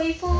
Joyful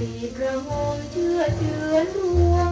รีกระงมเชื่อเชือนรวง